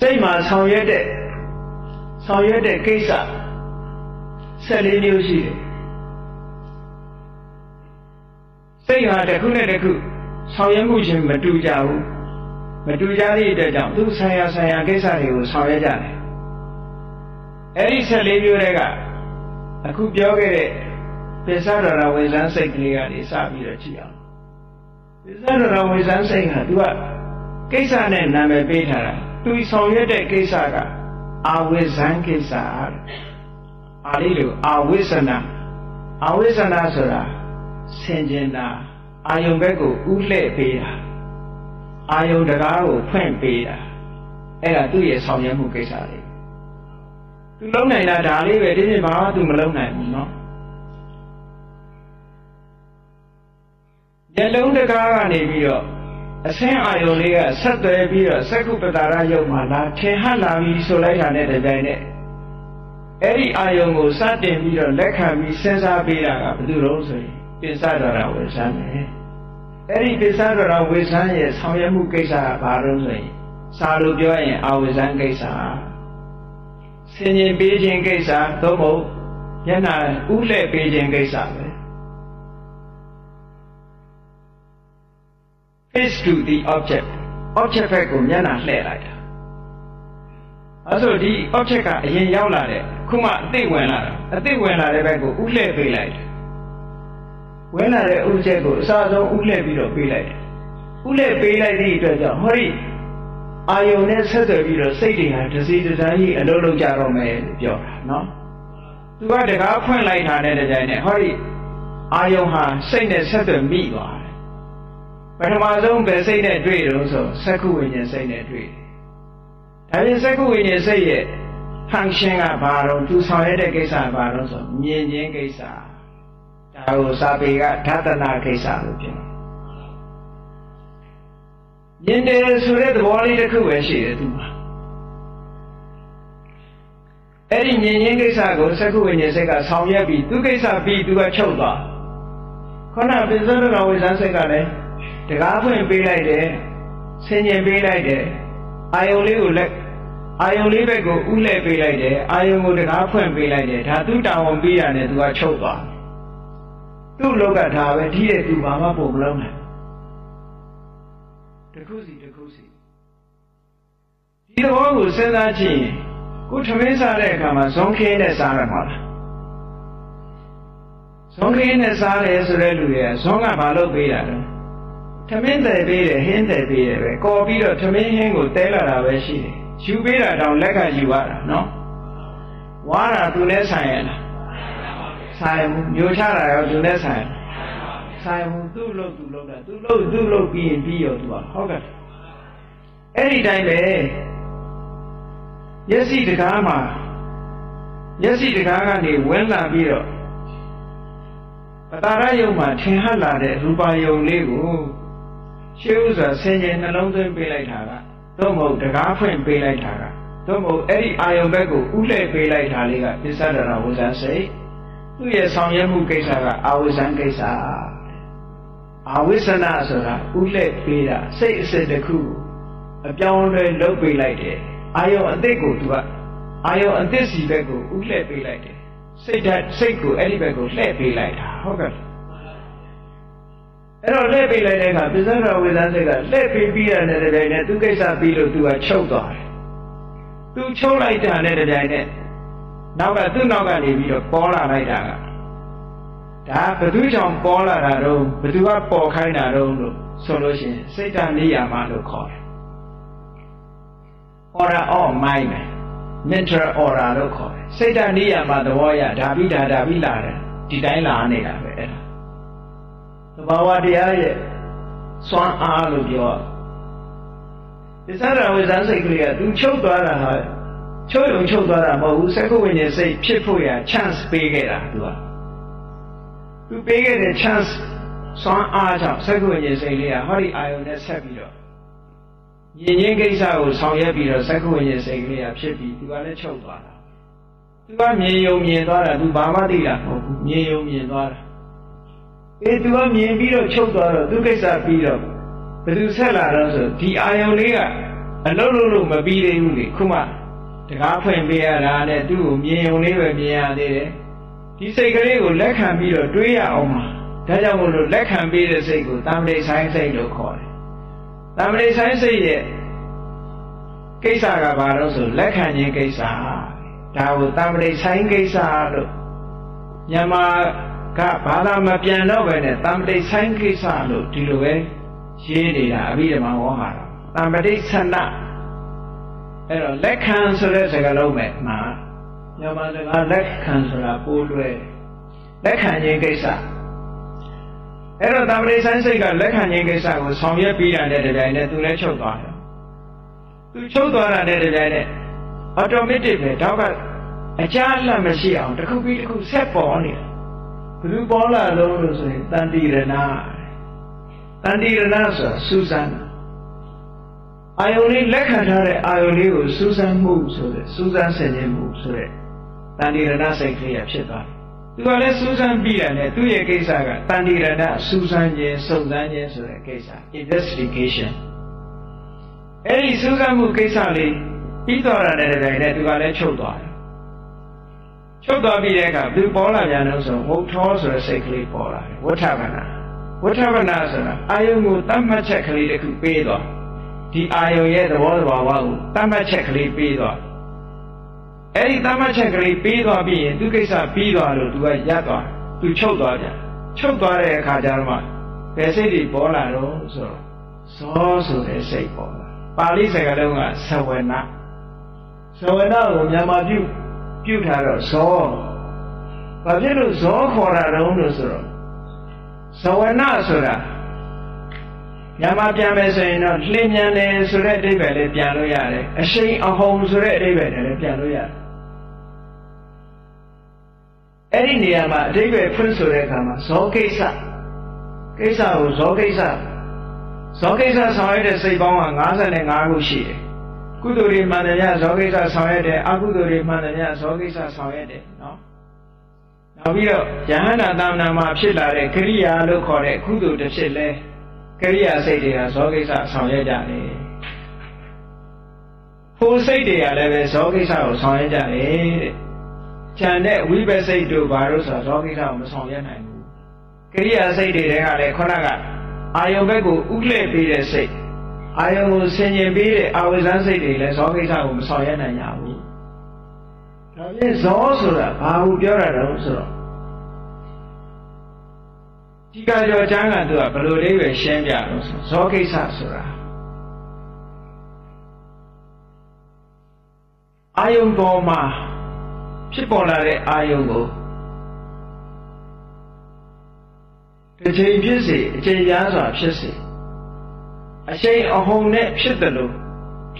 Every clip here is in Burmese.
စိတ်မှာဆောင်ရွက်တဲ့ဆောင်ရွက်တဲ့ကိစ္စ14မျိုးရှိတယ်စိတ်ဟာတစ်ခုနဲ့တစ်ခုဆောင်ရွက်မှုချင်းမတူကြဘူးမတူကြသည့်အတွက်ကြောင့်သူဆိုင်ရာဆိုင်ရာကိစ္စတွေကိုဆောင်ရွက်ကြတယ်အဲ့ဒီ14မျိုးတွေကအခုပြောခဲ့တဲ့ပိဿဒရဝေဇန်စိတ်ကလေးကနေစပြီးတော့ကြည့်အောင်ပိဿဒရဝေဇန်စိတ်ကသူကကိစ္စနဲ့နာမည်ပေးထားတာ သူဆောင်ရွက်တဲ့ကိစ္စကအာဝိဇန်ကိစ္စအာလေးလိုအာဝိဇနာအာဝိဇနာဆိုတာဆင်ကျင်တာအာယုံဘက်ကိုဥလှဲ့ပေးတာအာယုံတကားကိုဖွင့်ပေးတာအဲ့ဒါသူ့ရဲ့ဆောင်ရွက်မှုကိစ္စလေးသူလုံးနိုင်တာဒါလေးပဲဒီနေ့ဘာမှသူမလုံးနိုင်ဘူးเนาะမျက်လုံးတကားကနေပြီးတော့ အဆင်းအာယုံလေးကဆက်သွယ်ပြီးတော့သက္ကုပတာရယုတ်မှာလာထင်ဟလာပြီးဆိုလိုက်တာနဲ့တပြိုင်နက်အဲ့ဒီအာယုံကိုစတင်ပြီးတော့လက်ခံပြီးစဉ်းစားပေးတာကဘယ်သူတော့ဆိုရင်ပိဿဒရဝေဆန်းပဲအဲ့ဒီပိဿဒရဝေဆန်းရဲ့ဆောင်ရွက်မှုကိစ္စကဘာလို့ဆိုရင်စာလိုပြောရင်အာဝေဆန်းကိစ္စဆင်ញင်ပေးခြင်းကိစ္စသို့မဟုတ်မျက်နှာဥလှဲ့ပေးခြင်းကိစ္စပဲ face to the object object ဘက်ကိုမျက်နှာလှည့်လိုက်တာအဲဆိုဒီ object ကအရင်ရောက်လာတဲ့ခုမှအသိဝင်လာတာအသိဝင်လာတဲ့ဘက်ကိုဥလှည့်ပေးလိုက်တယ်ဝင်လာတဲ့ object ကိုအစားဆုံးဥလှည့်ပြီးတော့ပေးလိုက်တယ်ဥလှည့်ပေးလိုက်သည့်အတွက်ကြောင့်ဟောဒီအာယုန်နဲ့ဆက်သွယ်ပြီးတော့စိတ်တွေဟာတစ်စီတစ်တိုင်းကြီးအလုံးလုံးကြတော့မယ်လို့ပြောတာနော်သူကတကားဖွင့်လိုက်တာနဲ့တကြိုင်နဲ့ဟောဒီအာယုန်ဟာစိတ်နဲ့ဆက်သွယ်မိသွားတယ် ပထမဆုံးပဲစိတ်နဲ့တွေ့တော့ဆိုစက္ခုဝိညာဉ်စိတ်နဲ့တွေ့တယ်။ဒါပြင်စက္ခုဝိညာဉ်စိတ်ရဲ့ function ကဘာတော့သူဆောင်ရတဲ့ကိစ္စကဘာတော့ဆိုမြင်ခြင်းကိစ္စ။ဒါကိုစာပေကဓာတနာကိစ္စလို့ပြောတယ်။မြင်တယ်ဆိုတဲ့သဘောလေးတစ်ခုပဲရှိတယ်သူမှာ။အဲ့ဒီမြင်ခြင်းကိစ္စကိုစက္ခုဝိညာဉ်စိတ်ကဆောင်ရွက်ပြီးသူကိစ္စပြီးသူကချုပ်သွား။ခေါဏပိစ္ဆေရဝိဇ္ဇစိတ်ကလည်း တကားဖွင့်ပေးလိုက်တယ်ဆင်ញင်ပေးလိုက်တယ်အာယုံလေးကိုလက်အာယုံလေးဘက်ကိုဥလှည့်ပေးလိုက်တယ်အာယုံကိုတကားဖွင့်ပေးလိုက်တယ်ဒါသူတောင်းဝန်ပေးရတယ်သူကချုပ်သွားသူ့လောကဒါပဲဒီတဲ့သူဘာမှပုံမလုံးနိုင်တခုစီတခုစီဒီသဘောကိုစဉ်းစားကြည့်ရင်ကိုထမင်းစားတဲ့အခါမှာဇွန်ခင်းနဲ့စားရမှာလားဇွန်ခင်းနဲ့စားတယ်ဆိုတဲ့လူတွေကဇွန်ကဘာလုပ်ပေးတာလဲ ထမင်းတယ်ပေးတယ်ဟင်းတယ်ပေးတယ်ပဲကော်ပြီးတော့ထမင်းဟင်းကိုတဲလာတာပဲရှိတယ်ယူပေးတာတောင်လက်ကယူရတာနော်ဝါတာသူနဲ့ဆိုင်ရလားဆိုင်မှုမျိုးချတာရောသူနဲ့ဆိုင်ဆိုင်မှုသူ့လို့သူ့လို့တာသူ့လို့သူ့လို့ပြီးရင်ပြီးရောသူကဟုတ်ကဲ့အဲ့ဒီတိုင်းပဲမျက်စိတကားမှာမျက်စိတကားကနေဝင်လာပြီးတော့ပတာရယုံမှာထင်ဟပ်လာတဲ့ရူပါယုံလေးကို ရှေးဥစွာဆင်ခြင်နှလုံးသွင်းပေးလိုက်တာကသို့မဟုတ်တကားဖွင့်ပေးလိုက်တာကသို့မဟုတ်အဲ့ဒီအာယုံဘက်ကိုဥလှည့်ပေးလိုက်တာလေးကပစ္စဒရဝဇန်စိတ်သူ့ရဲ့ဆောင်ရွက်မှုကိစ္စကအာဝဇန်ကိစ္စအာဝိသနာဆိုတာဥလှည့်ပေးတာစိတ်အစစ်တစ်ခုအပြောင်းအလဲလုပ်ပေးလိုက်တယ်အာယုံအသစ်ကိုသူကအာယုံအသစ်စီဘက်ကိုဥလှည့်ပေးလိုက်တယ်စိတ်ဓာတ်စိတ်ကိုအဲ့ဒီဘက်ကိုလှည့်ပေးလိုက်တာဟုတ်ကဲ့ အဲ့တော့လှည့်ပေးလိုက်တဲ့အခါပစ္စဒဝေဒစိတ်ကလှည့်ပေးပြီးရတဲ့တိုင်နဲ့သူကိစ္စပြီးလို့သူကချုပ်သွားတယ်သူချုပ်လိုက်တာနဲ့တိုင်နဲ့နောက်ကသူ့နောက်ကနေပြီးတော့ပေါ်လာလိုက်တာကဒါဘသူကြောင့်ပေါ်လာတာတော့ဘသူကပေါ်ခိုင်းတာတော့လို့ဆိုလို့ရှိရင်စိတ်ဓာတ်နေရာမှာလို့ခေါ်တယ် order of mind ပဲ mental order လို့ခေါ်တယ်စိတ်ဓာတ်နေရာမှာသဘောရဓာပိဓာဓာပိလာတယ်ဒီတိုင်းလာနေတာပဲအဲ့ဒါ သဘာဝတရားရဲ့စွမ်းအားလို့ပြောပစ္စဒဝိဇန်စိတ်ကလေးကသူချုပ်သွားတာဟာချုပ်ရုံချုပ်သွားတာမဟုတ်ဘူးစက္ကဝိညာဉ်စိတ်ဖြစ်ဖို့ရ chance ပေးခဲ့တာသူကသူပေးခဲ့တဲ့ chance စွမ်းအားကြောင့်စက္ကဝိညာဉ်စိတ်လေးကဟောဒီအာယုန်နဲ့ဆက်ပြီးတော့ညင်ချင်းကိစ္စကိုဆောင်ရွက်ပြီးတော့စက္ကဝိညာဉ်စိတ်ကလေးကဖြစ်ပြီးသူကလည်းချုပ်သွားတာသူကမြင်ယုံမြင်သွားတာသူဘာမှသိတာမဟုတ်ဘူးမြင်ယုံမြင်သွားတာ အေးသူကမြင်ပြီးတော့ချုပ်သွားတော့သူကိစ္စပြီးတော့ဘယ်သူဆက်လာတော့ဆိုဒီအာယုံလေးကအလုံးလုံးလို့မပြီးသေးဘူးလေခုမှတကားဖွင့်ပေးရတာနဲ့သူ့ကိုမြင်ုံလေးပဲမြင်ရသေးတယ်ဒီစိတ်ကလေးကိုလက်ခံပြီးတော့တွေးရအောင်ပါဒါကြောင့်မို့လို့လက်ခံပေးတဲ့စိတ်ကိုတမ္ပတိဆိုင်စိတ်လို့ခေါ်တယ်တမ္ပတိဆိုင်စိတ်ရဲ့ကိစ္စကဘာလို့ဆိုလက်ခံခြင်းကိစ္စဒါကိုတမ္ပတိဆိုင်ကိစ္စလို့မြန်မာ ကဘာသာမပြန်တော့ပဲနဲ့တမ္ပတိဆိုင်ကိစ္စလို့ဒီလိုပဲရေးနေတာအဘိဓမ္မာဝေါဟာတာတမ္ပတိဆန္ဒအဲ့တော့လက်ခံဆိုတဲ့စကားလုံးပဲမှာမြန်မာစကားလက်ခံဆိုတာပိုးလွဲလက်ခံခြင်းကိစ္စအဲ့တော့တမ္ပတိဆိုင်စိတ်ကလက်ခံခြင်းကိစ္စကိုဆောင်ရွက်ပြီးတာနဲ့တပြိုင်တည်းသူလည်းချုပ်သွားတယ်သူချုပ်သွားတာနဲ့တပြိုင်တည်း automatic ပဲတော့ကအကြအလှမရှိအောင်တစ်ခုပြီးတစ်ခုဆက်ပေါ်နေတာ ဘယ်လိုပေါ်လာလို့လို့ဆိုရင်တန်တိရဏတန်တိရဏဆိုတာစူးစမ်းအာယုန်လေးလက်ခံထားတဲ့အာယုန်လေးကိုစူးစမ်းမှုဆိုတဲ့စူးစမ်းဆင်ခြင်မှုဆိုတဲ့တန်တိရဏစိတ်ကလေးဖြစ်သွားတယ်သူကလည်းစူးစမ်းပြီးတယ်နဲ့သူ့ရဲ့ကိစ္စကတန်တိရဏစူးစမ်းခြင်းစုံစမ်းခြင်းဆိုတဲ့ကိစ္စ investigation အဲ့ဒီစူးစမ်းမှုကိစ္စလေးပြီးသွားတာနဲ့တပြိုင်တည်းသူကလည်းချုပ်သွားတယ် ချုပ်သွားပြီးတဲ့အခါသူပေါ်လာပြန်လို့ဆိုဝုထောဆိုတဲ့စိတ်ကလေးပေါ်လာတယ်ဝဋ္ဌဗနာဝဋ္ဌဗနာဆိုတာအာယုံကိုတတ်မှတ်ချက်ကလေးတစ်ခုပေးသွားဒီအာယုံရဲ့သဘောသဘာဝကိုတတ်မှတ်ချက်ကလေးပေးသွားအဲ့ဒီတတ်မှတ်ချက်ကလေးပေးသွားပြီးရင်သူကိစ္စပြီးသွားလို့သူကရပ်သွားသူချုပ်သွားပြန်ချုပ်သွားတဲ့အခါကျတော့မှဘယ်စိတ်တွေပေါ်လာတော့ဆိုတော့ဇောဆိုတဲ့စိတ်ပေါ်လာပါဠိစကားလုံးကသဝနာသဝနာကိုမြန်မာပြု ပြုထားတော့ဇောဘာဖြစ်လို့ဇောခေါ်တာတုံးလို့ဆိုတော့ဇဝနာဆိုတာမြန်မာပြန်မယ်ဆိုရင်တော့လှင်မြန်တယ်ဆိုတဲ့အဓိပ္ပာယ်လေးပြန်လို့ရတယ်အရှိန်အဟုန်ဆိုတဲ့အဓိပ္ပာယ်လည်းပြန်လို့ရတယ်အဲ့ဒီနေရာမှာအဓိပ္ပာယ်ဖွင့်ဆိုတဲ့အခါမှာဇောကိစ္စကိစ္စကိုဇောကိစ္စဇောကိစ္စဆောင်ရတဲ့စိတ်ပေါင်းက55ခုရှိတယ် ကုသိုလ်တွေမှန်တယ်ညဇောကိစ္စဆောင်ရတဲ့အကုသိုလ်တွေမှန်တယ်ညဇောကိစ္စဆောင်ရတယ်နော်နောက်ပြီးတော့ယဟန္တာတာမဏမှာဖြစ်လာတဲ့ကရိယာလို့ခေါ်တဲ့ကုသိုလ်တစ်ဖြစ်လဲကရိယာစိတ်တွေကဇောကိစ္စဆောင်ရကြတယ်ကိုယ်စိတ်တွေကလည်းပဲဇောကိစ္စကိုဆောင်ရကြတယ်တဲ့ခြံတဲ့ဝိပစိတ်တို့ဘာလို့ဆိုတော့ဇောကိစ္စကိုမဆောင်ရနိုင်ဘူးကရိယာစိတ်တွေကလည်းခုနကအာယုံဘက်ကိုဥလှည့်ပေးတဲ့စိတ် အာယုံကိုဆင်ញင်ပေးတဲ့အာဝိဇ္ဇန်စိတ်တွေလည်းဇောကိစ္စကိုမဆောင်ရနိုင်ကြဘူးဒါဖြင့်ဇောဆိုတာဘာကိုပြောတာလဲဆိုတော့ဒီကကြောချမ်းကသူကဘယ်လိုလေးပဲရှင်းပြလို့ဆိုဇောကိစ္စဆိုတာအာယုံပေါ်မှာဖြစ်ပေါ်လာတဲ့အာယုံကိုတစ်ချိန်ဖြစ်စေအချိန်များစွာဖြစ်စေ အချိန်အဟုန်နဲ့ဖြစ်တယ်လို့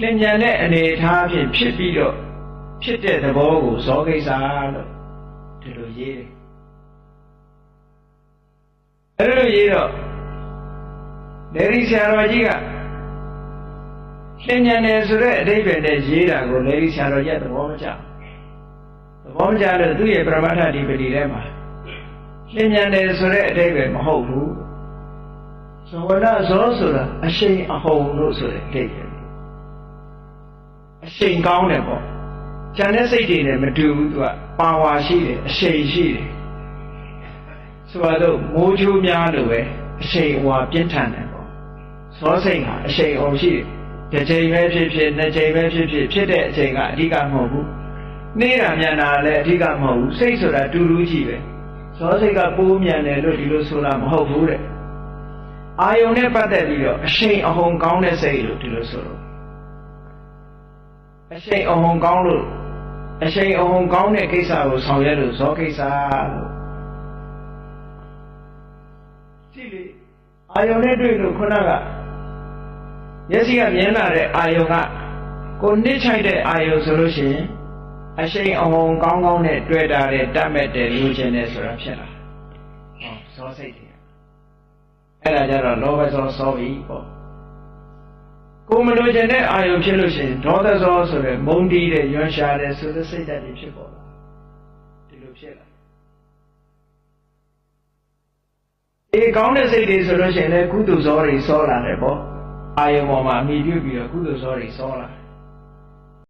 လင်ညာတဲ့အနေအထားဖြင့်ဖြစ်ပြီးတော့ဖြစ်တဲ့သဘောကိုဇောကိစ္စလို့ဒီလိုရေးတယ်အဲ့လိုရေးတော့လေရီဆရာတော်ကြီးကလင်ညာတယ်ဆိုတဲ့အဓိပ္ပာယ်နဲ့ရေးတာကိုလေရီဆရာတော်ကြီးသဘောမကျသဘောမကျလို့သူ့ရဲ့ပရမတ္ထဒီပတိထဲမှာလင်ညာတယ်ဆိုတဲ့အဓိပ္ပာယ်မဟုတ်ဘူး ဇဝနဇောဆိုတာအရှိန်အဟုန်လို့ဆိုတဲ့အဓိပ္ပာယ်အရှိန်ကောင်းတယ်ပေါ့ကျန်တဲ့စိတ်တွေနဲ့မတူဘူးသူကပါဝါရှိတယ်အရှိန်ရှိတယ်ဆိုတော့မိုးချိုးများလို့ပဲအရှိန်ဟွာပြင်းထန်တယ်ပေါ့ဇောစိတ်ဟာအရှိန်အောင်ရှိတယ်တစ်ချိန်ပဲဖြစ်ဖြစ်နှစ်ချိန်ပဲဖြစ်ဖြစ်ဖြစ်တဲ့အချိန်ကအဓိကမဟုတ်ဘူးနေတာမြန်တာလည်းအဓိကမဟုတ်ဘူးစိတ်ဆိုတာတူတူကြီးပဲဇောစိတ်ကပိုးမြန်တယ်လို့ဒီလိုဆိုတာမဟုတ်ဘူးတဲ့ အာယုံနဲ့ပတ်သက်ပြီးတော့အရှိန်အဟုန်ကောင်းတဲ့စိတ်လို့ဒီလိုဆိုလို့အရှိန်အဟုန်ကောင်းလို့အရှိန်အဟုန်ကောင်းတဲ့ကိစ္စကိုဆောင်ရွက်လို့ဇောကိစ္စလို့ကြည့်လေအာယုံနဲ့တွေ့လို့ခုနကမျက်စိကမြင်လာတဲ့အာယုံကကိုနစ်ချိုက်တဲ့အာယုံဆိုလို့ရှိရင်အရှိန်အဟုန်ကောင်းကောင်းနဲ့တွေ့တာတဲ့တတ်မဲ့တဲ့လူချင်းနဲ့ဆိုတာဖြစ်လာဟောဇောစိတ်တွေ အဲ့ဒါကြတော့လောဘဇောစောပြီပေါ့ကိုမလိုချင်တဲ့အာယုံဖြစ်လို့ရှိရင်ဒေါသဇောဆိုတဲ့မုန်းတီးတဲ့ရွံရှာတဲ့ဆိုတဲ့စိတ်ဓာတ်တွေဖြစ်ပေါ်လာဒီလိုဖြစ်လာအေးကောင်းတဲ့စိတ်တွေဆိုလို့ရှိရင်လည်းကုသိုလ်ဇောတွေစောလာတယ်ပေါ့အာယုံပေါ်မှာအမိပြုပြီးတော့ကုသိုလ်စောတွေစောလာတယ်